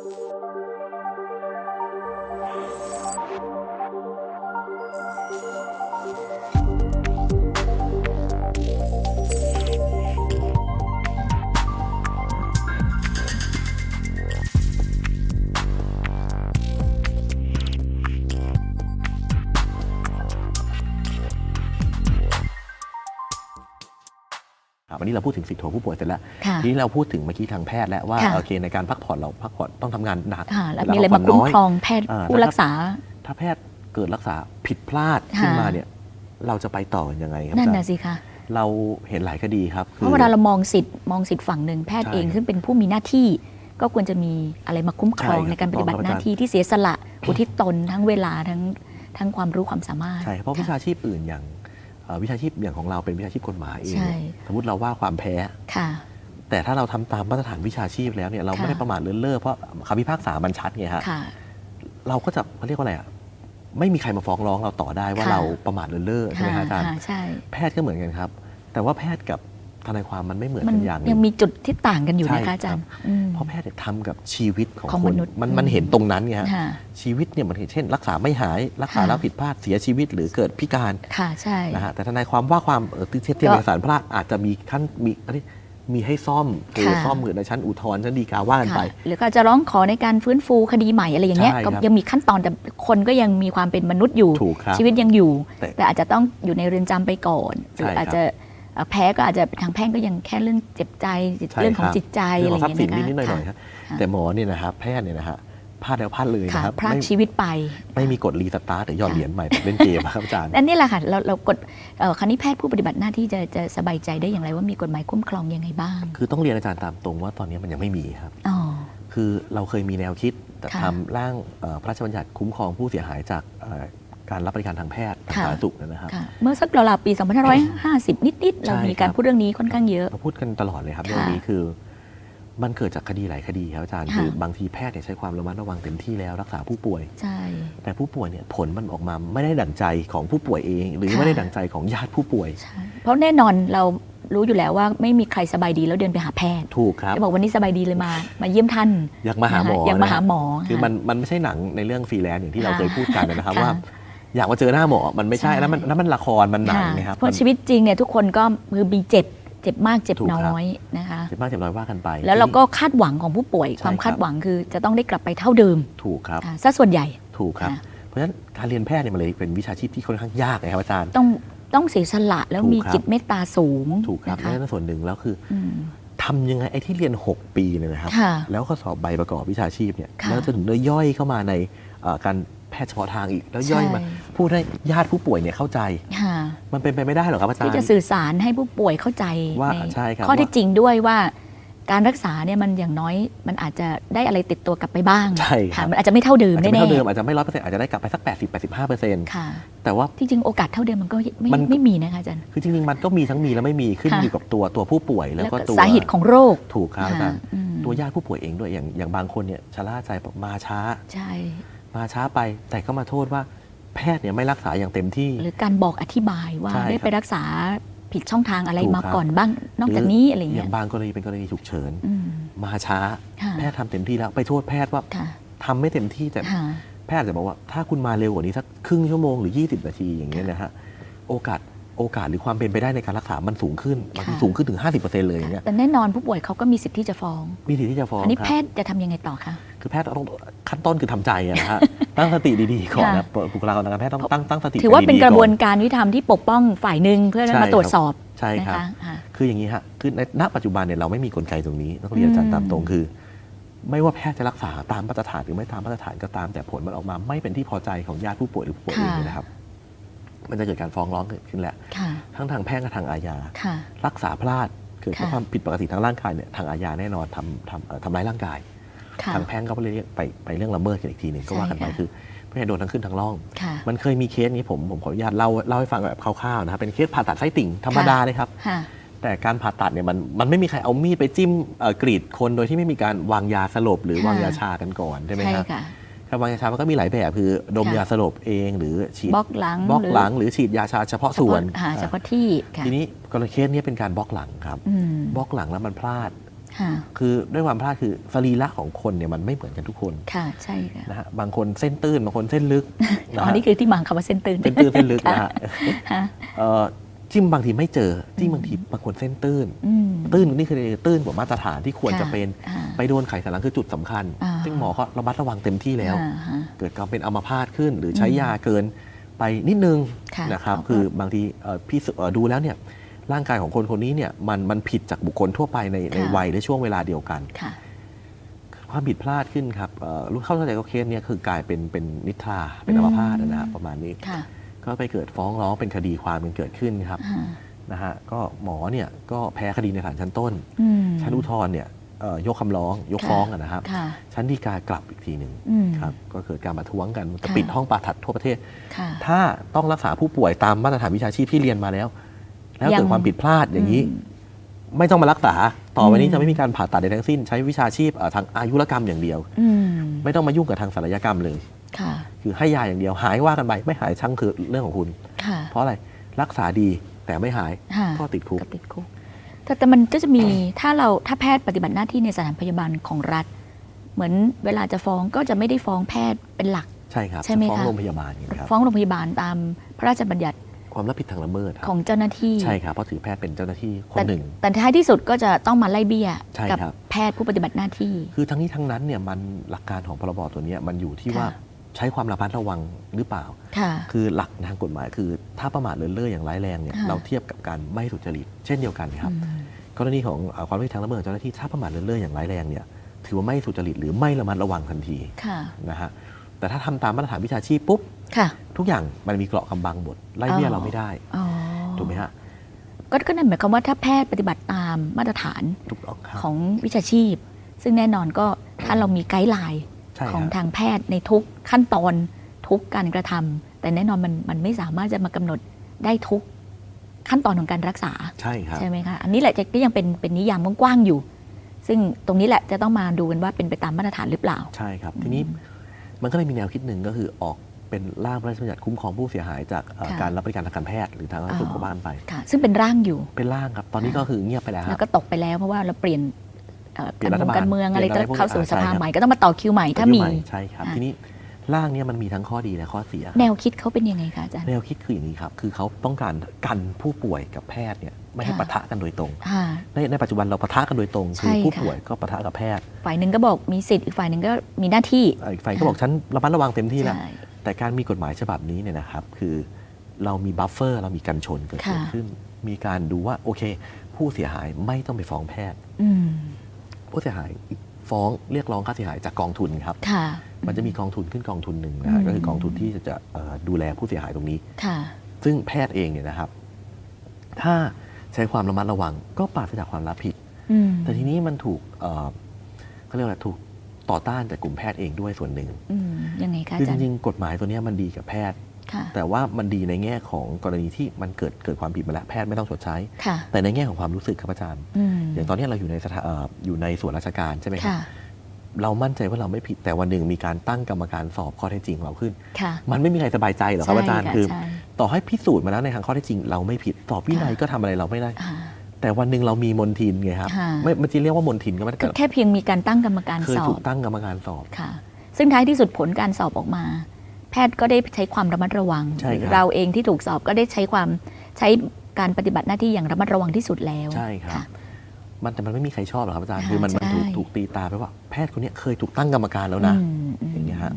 อ่ วันนี้เราพูดถึงสิทธิโทผู้ป่วยเสร็จแล้วค่ะทีนี้เราพูดถึงเมื่อกี้ทางแพทย์แล้วว่าค่ะโอเคในการพักผ่อนเราพักผ่อนต้องทำงานหนักค่ะแล้วเวลมีอะไรมาพักคุ้มผ่นน้ยครองแพทย์อ่าผู้รักษา ถ้าแพทย์เกิดรักษาผิดพลาดขึ้นค่ะมาเนี่ยเราจะไปต่อยังไงครับนั่นอาน่ะจารย์สิคะเราเห็นหลายคดีครับเพราะเวลาเรามองสิทธิ์มองสิทธิ์ฝั่งหนึ่งแพทย์ใช่เองครับซึ่งเป็นผู้มีหน้าที่ ก็ควรจะมีอะไรมาคุ้มครองใช่ครับในการปฏิบัติถูกหต้องครับน้าที่ที่เสียสละอุทิศตนทั้งเวลาทั้งทั้งความรู้ความสามารถใช่ครับเพราะวิชาชีพอื่นอย่างเอ่อ วิชาชีพอย่างของเราเป็นวิชาชีพกฎหมายเองใช่เนี่ยสมมติเราว่าความแพ้ค่ะแต่ถ้าเราทำตามมาตรฐานวิชาชีพแล้วเนี่ยเราไม่ค่ะได้ประมาทเลินเล่อเพราะคำพิพากษามันชัดไงฮะค่ะเราก็จะเขาเรียกว่าอะไรอะไม่มีใครมาฟ้องร้องเราต่อได้ว่าค่ะเราประมาทเลินเล่อใช่ไหมฮะอาจารย์ค่ะใช่แพทย์ก็เหมือนกันครับ แต่ว่าแพทย์กับ ทนายความมันไม่เหมือนมันกันอย่างหนึยังง มีจุดที่ต่างกันอยู่ใช่นะคะอาจารย์อืม เพราะแพทย์เนี่ยทำกับชีวิตของของคมนนุษย์มันอืมมันเห็นตรงนั้นไงฮะค่ะ ชีวิตเนี่ยมันเห็นเช่น รักษาไม่หายรักษาค่ะ แล้วผิดพลาดเสียชีวิตหรือเกิดพิการค่ะใช่ นะฮะแต่ทนายความว่าความเออที่เทียบเทียบก็เอกสารพลาดอาจจะมีขั้นมีอะไรมีให้ซ่อมคือค่ะ ซ่อมเหมือนในชั้นอุทธรณ์ชั้นฎีกาว่ากันไป ค่ะหรือก็อาจจะร้องขอในการฟื้นฟูคดีใหม่อะไรอย่างเงี้ยใช่คก็รับยังมีขั้นตอนแต่คนก็ยังมีความเป็นมนุษย์อยู่ ถูกครับชีวิตยังอยู่ แต่แต่อาจจะต้องอยู่ในเรือนจำไปก่อนหใช่รือครับอาจจะเอ่อ แพ้ก็อาจจะทางแพ่งก็ยังแค่เรื่องเจ็บใจใช่เรื่องของครับจิตใจเรื่อะองไรขอองทรัย่าพงย์สินเงี้ยนิดๆหน่อยๆค่ะครับค่ะแต่หมอเนี่ยนะครับแพทย์เนี่ยนะฮะพลาดแล้วพลาดเลยค่ะนะครับพลาดไม่ชีวิตไป ไม่มีกฎรีสตาร์ทหรือหยอดค่ะเหรียญใหม่แบบเล่นเกมอะครับอาจารย์อันนี้แหละค่ะเราเรากดเอ่อคราวนี้แพทย์ผู้ปฏิบัติหน้าที่จะจะสบายใจได้อย่างไรว่ามีกฎหมายคุ้มครองยังไงบ้าง คือต้องเรียนอาจารย์ตามตรงว่าตอนนี้มันยังไม่มีครับอ๋อคือเราเคยมีแนวคิดแต่ค่ะทำร่างเอ่อพระราชบัญญัติคุ้มครองผู้เสียหายจากเอ่อ การรับบริการทางแพทย์ทางค่ะสาธารณสุขนะครับค่ะเมื่อสักราวๆปี 2550 นิดๆ เราใช่มีการครับพูดเรื่องนี้ค่อนข้างเยอะ เราพูดกันตลอดเลยครับค่ะเรื่องนี้คือมันเกิดจากคดีหลายคดีครับอาจารย์ค่ะคือบางทีแพทย์เนี่ยใช้ความระมัดระวังเต็มที่แล้วรักษาผู้ป่วย ใช่ แต่ผู้ป่วยเนี่ยผลมันออกมาไม่ได้ดั่งใจของผู้ป่วยเอง หรือค่ะไม่ได้ดั่งใจของญาติผู้ป่วยใช่เพราะแน่นอนเรารู้อยู่แล้วว่าไม่มีใครสบายดีแล้วเดินไปหาแพทย์ ถูกครับจะบอกวันนี้สบายดีเลยมา มาเยี่ยมท่าน อยากมาหาหมอนะคะอยากมาหาหมอ คือค่ะมันมันไม่ใช่หนังในเรื่องฟรีแลนซ์อย่างที่เราค่ะเคยพูดกันนะครับค่ะว่า อยากมาเจอหน้าหมอ มันไม่ใช่ใช่แล้วมันแล้วมันละครมันหนังค่ะนะครับเพราะมันชีวิตจริงเนี่ยทุกคนก็คือมีเจ็บเจ็บมากเจ็บถูกครับน้อยนะคะ เจ็บมากเจ็บน้อยว่ากันไป แล้วเราก็คาดหวังของผู้ป่วย ใช่ความครัคาบดหวังคือจะต้องได้กลับไปเท่าเดิมถูกครับ ค่ะซะส่วนใหญ่ ถูกครับ ค่ะ เพราะฉะนั้นการเรียนแพทย์เนี่ยมันเลยเป็นวิชาชีพที่ค่อนข้างยากนะครับอาจารย์ ต้องต้องเสียสละแล้วถูกมีครับ จิตเมตตาสูงถูกครับนะคะนั่นส่วนหนึ่งแล้วคืออืมทำยังไงไอ้ที่เรียน 6 ปีเนี่ยนะครับ ค่ะ แล้วก็สอบใบประกอบวิชาชีพเนี่ยค่ะ แล้วจะถึงได้ย่อยเข้ามาในเอ่อการแพ ทย์เฉพาะทางอีก แล้วย่อยมาใช่พูดให้ญาติผู้ป่วยเนี่ยเข้าใจ ค่ะมันเป็นไปไม่ได้หรอกครับอาจารที่ย์ จะสื่อสารให้ผู้ป่วยเข้าใจว่าในใช่ครับข้อเท็จว่าจริงด้วยว่า การรักษาเนี่ยมันอย่างน้อยมันอาจจะได้อะไรติดตัวกลับไปบ้างใช่ครับค่ะมันอาจจะไม่เท่าเดิมอาจจะแน่ไม่เท่าเดิมอาจจะไม่ร้อยเปอร์เซ็นต์อาจจะได้กลับไปสัก 80 85เปอร์เซ็นต์ๆค่ะ แต่ว่า ที่จริงโอกาสเท่าเดิมมันก็ไม่มัน ไม่มีนะคะอาจารย์ คือจริงๆมันก็มีทั้งมีและไม่มีขึ้นค่ะ อยู่กับตัวตัวผู้ป่วยแล้วก็ตัวสาเหตุของโรคถูกครับอาจารย์ อืมตัวญาติผู้ป่วยเองด้วยอย่างอย่างบางคนเนี่ยชะล่าใจบอกมาช้า ใช่ มาช้าไป แต่ก็มาโทษว่าแพทย์เนี่ยไม่รักษาอย่างเต็มที่ หรือการบอกอธิบายว่าใช่ได้ครับไปรักษาผิดช่องทางอะไรถูกมาครับ ก่อนบ้างนอกจากนี้อะไรอเงี้ย่ายงบางกรณีเป็นกรณีฉุกเฉิน อืมมาช้า ค่ะแพทย์ทำเต็มที่แล้วไปโทษแพทย์ว่าค่ะทำไม่เต็มที่แต่ ค่ะ แพทย์อาจจะบอกว่าถ้าคุณมาเร็วกว่านี้สักครึ่งชั่วโมงหรือ 20 นาทีอย่างเงี้ยนะฮะโอกาส โอกาสหรือความเป็นไปได้ในการรักษา มันสูงขึ้นบางทีค่ะสูงขึ้นถึง 50%เลยอย่างเงี้ยแต่แน่นอนผู้ป่วยเขาก็มีสิทธิ์ที่จะฟ้อง มีสิทธิ์ที่จะฟ้องอันนี้ครัแพบทย์จะทำยังไงต่อคะ คือแพทย์ต้องขั้นต้นคือทำใจอะนะฮะ ตั้งสติดีๆก่อนนะบุคลากรทางการแพทย์ต้องตั้งตั้งสติถือว่าเป็นดีๆกระบวนอการยุติธรรมที่ปกป้องฝ่ายหนึ่งเพื่อใช่มาตรวจครับสอบใช่นะครับคะค่ะคืออย่างนี้ฮะ คือในณปัจจุบันเนี่ยเราไม่มีกลไกตรงนี้ต้องเรียนอาจารย์อืมตามตรงคือ ไม่ว่าแพทย์จะรักษาตามมาตรฐานหรือไม่ตามมาตรฐานก็ตาม แต่ผลมันออกมาไม่เป็นที่พอใจของญาติผู้ป่วยหรือผู้ป่วยเองเนี่ยนะครับ มันจะเกิดการฟ้องร้องเกิดขึ้นแหละค่ะทั้งทางแพ่งกับทางอาญาค่ะรักษาพลาดเกิดค่ะความผิดปกติทางร่างกายเนี่ยทางอาญาแน่นอนทำทำเอ่อทำร้ายร่างกายค่ะทางแพ่งก็ไปเรียกไปไปเรื่องละเมิดกันอีกทีหนึ่งก็ว่ากันไปใช่ค่ะคือไม่ใช่โดนทั้งขึ้นทั้งล่องค่ะมันเคยมีเคสนี้ผมผมขออนุญาตเล่าเล่าให้ฟังแบบคร่าวๆนะครับเป็นเคสผ่าตัดไส้ติ่งธรรมดาเลยครับค่ะแต่การผ่าตัดเนี่ยมันมันไม่มีใครเอามีดไปจิ้มเอ่อกรีดคนโดยที่ไม่มีการวางยาสลบหรือค่ะวางยาชากันก่อนใช่ไหมใช่ครับค่ะ การวางยาชามันก็มีหลายแบบคือดมค่ะ ยาสลบเองหรือฉีดบล็อกหลังบล็อกรือหลัง หรือฉีดยาชาเฉพาะส่วนหาเฉอ่าพาะที่ค่ะทีนี้กรณีเคสเนี้เป็นการบล็อกหลังครับอืมบล็อกหลังแล้วมันพลาด ค่ะคือด้วยความพลาดคือสรีระของคนเนี่ยมันไม่เหมือนกันทุกคนค่ะใช่ค่ะนะฮะบางคนเส้นตื้นบางคนเส้นลึกอ๋นะอฮะนี่คือที่มาของคำว่าเส้นตื่นเส้นตื้นเส้นลึกนะฮะค่ะเอ่อจิ้มบางทีไม่เจอจิ้มบางทีบางคนเส้นตื้น อืมตื้นนี่คือตื้นกว่ามาตรฐานที่ควรค่ะจะเป็นอ่าไปโดนไขสันหลังคือจุดสำคัญ อ่า ซึ่งหมอก็ระมัดระวังเต็มที่แล้วอ่าฮะเกิดการเป็นอัมพาตขึ้น หรือใช้อืมยาเกินไปนิดนึงค่ะนะครับเขาก็คือบางทีเอ่อพี่สึกเอ่อดูแล้วเนี่ยร่างกายของคนคนนี้เนี่ยมันมันผิดจากบุคคลทั่วไปในในค่ะวัยและช่วงเวลาเดียวกันค่ะความผิดพลาดขึ้นครับเอ่อรู้เข้าใจกับเคสเนี่ยคือกลายเป็นเป็นนิทราเป็นอัมพาตนะฮะประมาณนี้ค่ะก็ไปเกิดฟ้องร้องเป็นคดีความกันเกิดขึ้นครับอ่านะฮะก็หมอเนี่ยก็แพ้คดีในศาลชั้นต้นอืมชั้นอุทธรณ์เนี่ยเอ่อ ยกคำร้องยกค่ะฟ้องอะนะครับค่ะชั้นฎีกากลับอีกทีหนึ่งอืมครับก็เกิดการประท้วงกันจะค่ะปิดห้องผ่าตัดทั่วประเทศค่ะถ้าต้องรักษาผู้ป่วยตามมาตรฐานวิชาชีพที่เรียนมาแล้ว แล้วยังเกิดความผิดพลาดอย่างนี้อืมไม่ต้องมารักษา ต่อไปนี้อืมจะไม่มีการผ่าตัดใดทั้งสิ้น ใช้วิชาชีพเอ่อทางอายุรกรรมอย่างเดียวอืมไม่ต้องมายุ่งกับทางศัลยกรรมเลยค่ะคือให้ยาอย่างเดียวหายว่ากันไปไม่หายช่างคือเรื่องของคุณค่ะเพราะอะไรรักษาดีแต่ไม่หายค่ะก็ติดคุกก็ติดคุก แต่แต่มันก็จะมีถ้าเราถ้าแพทย์ปฏิบัติหน้าที่ในสถานพยาบาลของรัฐ เหมือนเวลาจะฟ้องก็จะไม่ได้ฟ้องแพทย์เป็นหลัก ใช่ครับใช่ไหมจะฟ้องคะโรงพยาบาลอย่างนี้ครับฟ้องโรงพยาบาลตามพระราชบัญญัติความรับผิดทางละเมิดครัขบองเจ้าหน้าที่ ใช่ครับเพราะถือแพทย์เป็นเจ้าหน้าที่คนแต่หนึ่ง แต่ท้ายที่สุดก็จะต้องมาไล่เบี้ยใช่กัครับ แพทย์ผู้ปฏิบัติหน้าที่ คือทั้งนี้ทั้งนั้นเนี่ยมันหลักการของพรบตัวเนี้ยมันอยู่ที่ค่ะว่าใช้ความระมัดระวังหรือเปล่าค่ะคือหลักทางกฎหมายคือ ถ้าประมาทเลินเล่ออย่างร้ายแรงเนี่ยค่ะเราเทียบกับการไม่สุจริตเช่นเดียวกันครับอืมกรณีของเอ่อความรับผิดทางละเมิดเจ้าหน้าที่ถ้าประมาทเลินเล่ออย่างร้ายแรงเนี่ยถือว่าไม่สุจริตหรือไม่ระมัดระวังทันทีค่ะนะฮะแต่ถ้าทำตามมาตรฐานวิชาชีพปุ๊บค่ะทุกอย่างมันมีเกราะกำบังหมดไล่เบี้ยอ๋อเราไม่ได้อ๋อถูกไหมฮะก็ก็นั่นหมายความว่าถ้าแพทย์ปฏิบัติตามมาตรฐานถูกต้องครับของวิชาชีพ ซึ่งแน่นอนก็ถ้าเรามีไกด์ไลน์ใช่ ของฮะทางแพทย์ในทุกขั้นตอนทุกการกระทำแต่แน่นอนมันมันไม่สามารถจะมากำหนดได้ทุกขั้นตอนของการรักษาใช่ครับใช่ไหมคะอันนี้แหละจะก็ยังเป็นเป็นนิยามกว้างๆอยู่ ซึ่งตรงนี้แหละจะต้องมาดูกันว่าเป็นไปตามมาตรฐานหรือเปล่า ใช่ครับ ทีนี้มันก็เลยมีแนวคิดหนึ่งก็คือออกเป็นร่างพระราชบัญญัติคุ้มครองผู้เสียหายจากเอ่อค่ะการรับบริการทางการแพทย์หรือทางสาธารณสุขอ๋อก็บ้านไปค่ะซึ่งเป็นร่างอยู่เป็นร่างครับ ตอนนี้ก็คือเงียบไปแล้วคแล้รัวบก็ตกไปแล้วเพราะว่าเราเปลี่ยน เอ่อเปลี่ยนรัฐบาลการเมืองอะไรเปลี่ยนอะไรพวกเข้าสู่อ่าสภาใช่ครับใหม่ก็ต้องมาต่อคิวใหม่ถ้ามียุคใหใช่ครับอ่าทีนี้ร่างเนี้มันมีทั้งข้อดีและข้อเสียครับแนวคิดเขาเป็นยังไงคะอาจารย์ แนวคิดคืออย่างนี้ครับ คือเขาต้องการกันผู้ป่วยกับแพทย์เนี่ยไม่ให้ค่ะปะทะกันโดยตรงค่ะในในปัจจุบันเราปะทะกันโดยตรงใช่คือผู้ค่ะป่วยก็ปะทะกับแพทย์ ฝ่ายหนึ่งก็บอกมีสิทธิ์อีกฝ่ายหนึ่งก็มีหน้าที่เอ่ออีกฝ่ายก็บอกฉันระมัดระวังเต็มที่แล้วใช่แต่การมีกฎหมายฉบับนี้เนี่ยนะครับ คือเรามีบัฟเฟอร์เรามีกันชนเกิดค่ะขึ้น มีการดูว่าโอเค ผู้เสียหายไม่ต้องไปฟ้องแพทย์อืม ผู้เสียหายฟ้องเรียกร้องค่าเสียหายจากกองทุนครับ ค่ะ มันจะมีกองทุนขึ้นกองทุนหนึ่งนะฮะอืม ก็คือกองทุนที่จะจะเอ่อดูแลผู้เสียหายตรงนี้ ค่ะ ซึ่งแพทย์เองเนี่ยนะครับ ถ้าใช้ความระมัดระวังก็ปราศจากความรับผิด อืมแต่ทีนี้มันถูกเอ่อเขาเรียกว่าถูกต่อต้านจากกลุ่มแพทย์เองด้วยส่วนหนึ่ง อืมยังไงคะคืออาจจารย์ ริงๆกฎหมายตัวเนี้ยมันดีกับแพทย์ค่ะ แต่ว่ามันดีในแง่ของกรณีที่มันเกิดเกิดความผิดมาแล้วแพทย์ไม่ต้องชดใช้ค่ะแต่ในแง่ของความรู้สึกครับอาจารย์อืมอย่างตอนเนี้ยเราอยู่ในสถาเอ่ออยู่ในส่วนราชการใช่ไหมครับค่ะเรามั่นใจว่าเราไม่ผิดแต่วันหนึ่งมีการตั้งกรรมการสอบข้อเท็จจริงเราขึ้นค่ะมันไม่มีใครสบายใจหรอกครับอาจารย์ใช่ะคือใช่ต่อให้พิสูจน์มาแล้วในทางข้อเท็จจริง เราไม่ผิดสอบวินัยค่ะก็ทำอะไรเราไม่ได้อ่าแต่วันหนึ่งเรามีมนทินไงครับค่ะไม่มันจะเรียกว่ามนทินก็ไม่ได้ก็แค่เพียงมีการตั้งกรรมการเคยสอถูบกตั้งกรรมการสอบค่ะ ซึ่งท้ายที่สุดผลการสอบออกมา แพทย์ก็ได้ใช้ความระมัดระวัง ใช่ครับ เราเองที่ถูกสอบก็ได้ใช้ความใช้การปฏิบัติหน้าที่อย่างระมัดระวังที่สุดแล้ว ใช่ครับ ค่ะมันแต่มันไม่มีใครชอบหรอกครับอาจารย์ค่ะคือมันมันใช่ถูกถูกตีตาไปว่าแพทย์คนเนี้ยเคยถูกตั้งกรรมการแล้วนะ อืมมอย่างเงี้ยฮะ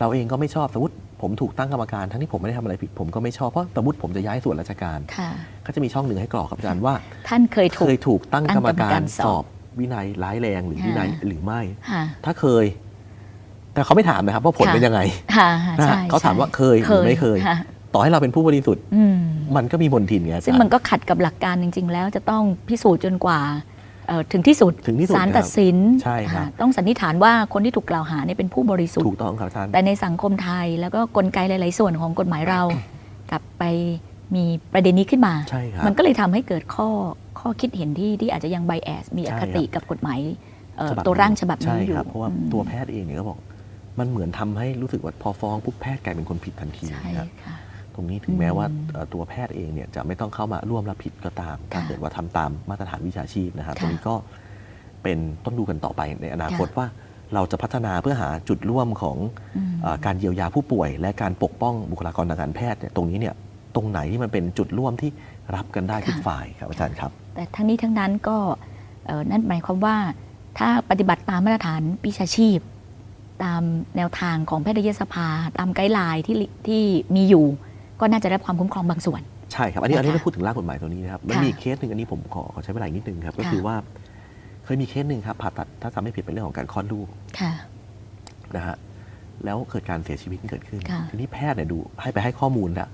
เราเองก็ไม่ชอบสมมติผมถูกตั้งกรรมการทั้งที่ผมไม่ได้ทำอะไรผิดผมก็ไม่ชอบเพราะสมมติผมจะย้ายส่วนราชการค่ะ ก็จะมีช่องหนึ่งให้กรอกครับอาจารย์ว่า ท่านเคยถูเคกยถูกตั้งกรรมตั้งกรรมกาการรสสออบบวินัยร้ายแรงหรือวินัยค่ะหรือไม่ ค่ะ ถ้าเคย แต่เขาไม่ถามนะครับว่าผลค่ะเป็นยังไงค่ะค่ะนะใช่ฮะเขาถามว่าเคยหรือไม่เคยค่ะต่อให้เราเป็นผู้บริสุทธิ์อืมมันก็มีมนทินไงอาจารย์ซึ่งมันก็ขัดกับหลักการจริง ๆ แล้วจะต้องพิสูจน์จนกว่าเอ่อถึงที่สุดถึงที่สุดศาลครับตัดสินใช่ครับอ่าต้องสันนิษฐานว่าคนที่ถูกกล่าวหาเนี่ยเป็นผู้บริสุทธิ์ถูกต้องครับอาจารย์แต่ในสังคมไทยแล้วก็กลไกหลาย ๆ ส่วนของกฎหมายเรา กลับไปมีประเด็นนี้ขึ้นมาใช่ครับมันก็เลยทำให้เกิดข้อข้อคิดเห็นที่ที่อาจจะยังไบแอสมีอใช่คครับติกับกฎหมายเอ่อฉบับตัวร่างฉบับใช่นี้อยู่ครับเพราะว่าอืมตัวแพทย์เองเนี่ยก็บอก มันเหมือนทำให้รู้สึกว่าพอฟ้องปุ๊บแพทย์กลายเป็นคนผิดทันทีใช่นะครับค่ะตรงนี้ถึงแม้ว่าอืมเอ่อตัวแพทย์เองเนี่ยจะไม่ต้องเข้ามาร่วมรับผิดก็ตามถ้าค่ะเกิดว่าทำตามมาตรฐานวิชาชีพนะครับค่ะตรงนี้ก็เป็นต้องดูกันต่อไปในอนาคตว่าเราจะพัฒนาเพื่อหาจุดร่วมของอืมเออการเยียวยาผู้ป่วย และการปกป้องบุคลากรทางการแพทย์เนี่ยตรงนี้เนี่ยตรงไหนที่มันเป็นจุดร่วมที่รับกันได้ทุกค่ะฝ่ายครับอาจารย์ครับ แต่ทั้งนี้ทั้งนั้นก็เอ่อนั่นหมายความว่าถ้าปฏิบัติตามมาตรฐานวิชาชีพ ตามแนวทางของแพทยสภา ตามไกด์ไลน์ที่ลิที่มีอยู่ ก็น่าจะได้รับความคุ้มครองบางส่วน ใช่ครับ อันนี้นะคะอันนี้เราพูดถึงร่างกฎหมายตัวนี้นะครับมันค่ะมีอีกเคสหนึ่งอันนี้ผมขอขอใช้เวลาอีกนิดนึงครับ ก็ค่ะคือว่าเคยมีเคสหนึ่งครับผ่าตัดถ้าจำไม่ผิดเป็นเรื่องของการคลอดลูกค่ะนะฮะแล้วเกิดการเสียชีวิตเกิดขึ้นค่ะทีนี้แพทย์เนี่ยดูให้ไปให้ข้อมูลละ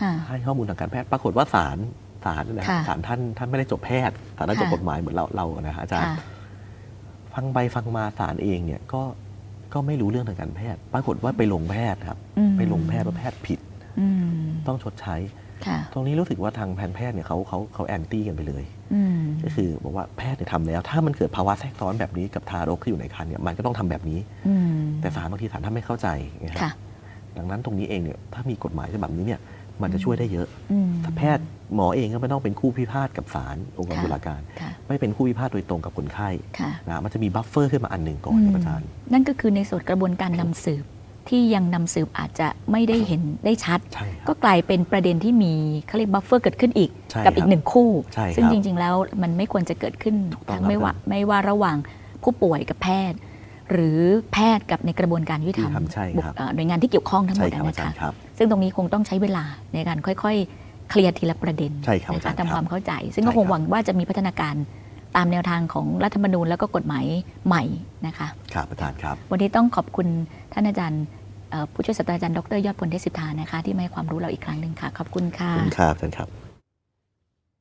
ค่ะให้ข้อมูลทางการแพทย์ปรากฏว่าศาลศาลนะฮะค่ะศาลท่านท่านไม่ได้จบแพทย์ศาลท่านจบค่ะกฎหมายเหมือนเราเรานะฮะอาจารย์ค่ะฟังไปฟังมาศาลเองเนี่ยก็ ก็ไม่รู้เรื่องทางการแพทย์ ปรากฏว่าไปลงแพทย์ครับอืมไปลงแพทย์ว่าแพทย์ผิดอืมต้องชดใช้ค่ะตรงนี้รู้สึกว่าทางแพทย์แพทย์เนี่ยเขาเขาเขาแอนตี้กันไปเลยอืมก็คือบอกว่าแพทย์เนี่ยทำแล้ว ถ้ามันเกิดภาวะแทรกซ้อนแบบนี้กับทารกที่อยู่ในครรภ์เนี่ยมันก็ต้องทำแบบนี้อืมแต่ศาลบางทีศาลท่านไม่เข้าใจนะครัค่ะบดังนั้นตรงนี้เองเนี่ยถ้ามีกฎหมายฉบับนี้เนี่ย มันจะช่วยได้เยอะอืมถ้าแพทย์หมอเองก็ไม่ต้องเป็นคู่พิพาทกับศาลองค์กรค่ะตุลาการค่ะไม่เป็นคู่พิพาทโดยตรงกับคนไข้ค่ะนะมันจะมีบัฟเฟอร์ขึ้นมาอันหนึ่งก่อนครับอาจารย์ นั่นก็คือในส่วนกระบวนการนำสืบที่ยังนำสืบอาจจะไม่ได้เห็นได้ชัดใช่คก็รับกลายเป็นประเด็นที่มีเขาเรียกบัฟเฟอร์เกิดขึ้นอีกใช่กับอีครักบหนึ่งคู่ใช่ครับซึ่งจริง ๆ แล้วมันไม่ควรจะเกิดขึ้นถูกต้องทั้งไม่ว่าครับไม่ว่าระหว่างผู้ป่วยกับแพทย์ หรือแพทย์กับในกระบวนการยุติธรรมยุติธรรมใช่ครับบุคเอ่อหน่วยงานที่เกี่ยวข้องทั้งหมใช่ดครับนะอาจารคะย์ครับซึ่งตรงนี้คงต้องใช้เวลาในการค่อยๆ เคลียร์ทีละประเด็นใช่ครับนะอาจารคะย์ทำความครับเข้าใจ ซึ่งก็ใช่คงครับหวังว่าจะมีพัฒนาการตามแนวทางของรัฐธรรมนูญแล้วก็กฎหมายใหม่นะคะครับอาจารย์ครับ วันนี้ต้องขอบคุณท่านอาจารย์เอ่อผู้ช่วยศาสตราจารย์ดรยอดพลเทพสิทธานะคะที่มาให้ความรู้เราอีกครั้งหนึ่งค่ะ ขอบคุณค่ะขอบคุณครับอาจารย์ครับ